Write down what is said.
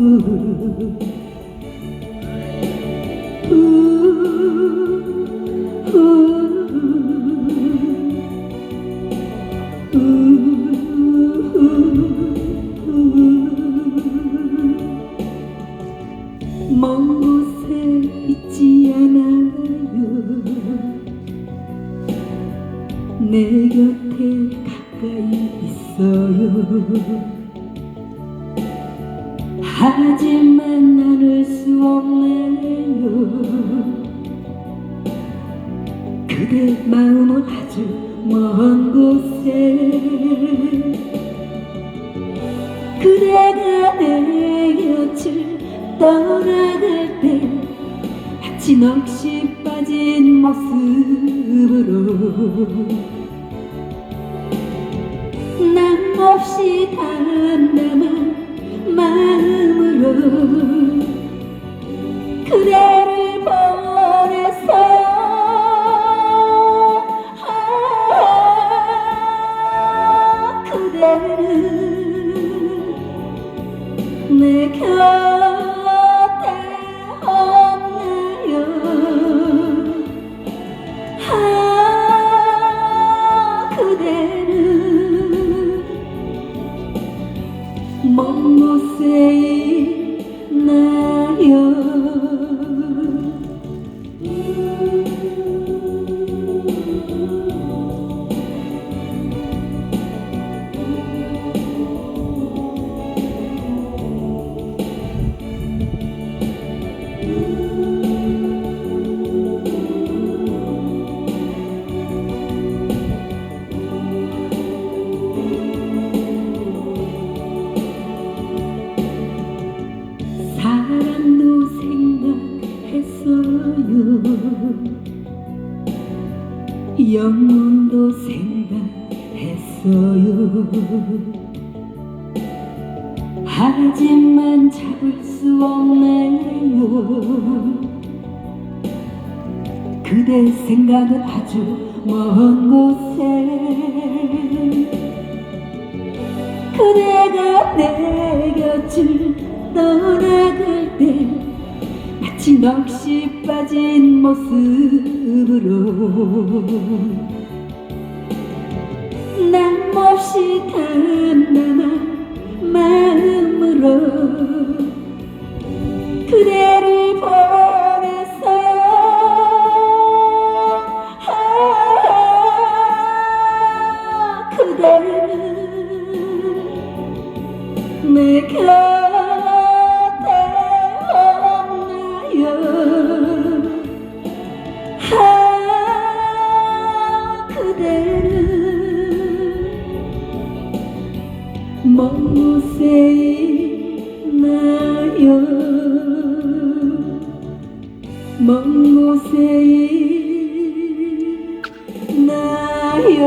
먼 곳에 있지 않아요. 내 곁에 가까이 있어요 하지만 나눌 수 없네요 그대 마음은 아주 먼 곳에. 그대가 내 곁을 떠나갈 때 하친 없이 빠진 모습 내 곁에 없나요 아 그대는 먼 곳에 사랑도 생각했어요. 영혼도 생각했어요 하지만 잡을 수 없네요? 그대 생각은 아주 먼 곳에 그대가 내 곁을 떠나갈 때 마치 넋이 빠진 모습으로 남 없이 담 내 곁에 없나요? 아 그대는 있나요? 먼 곳에 있나요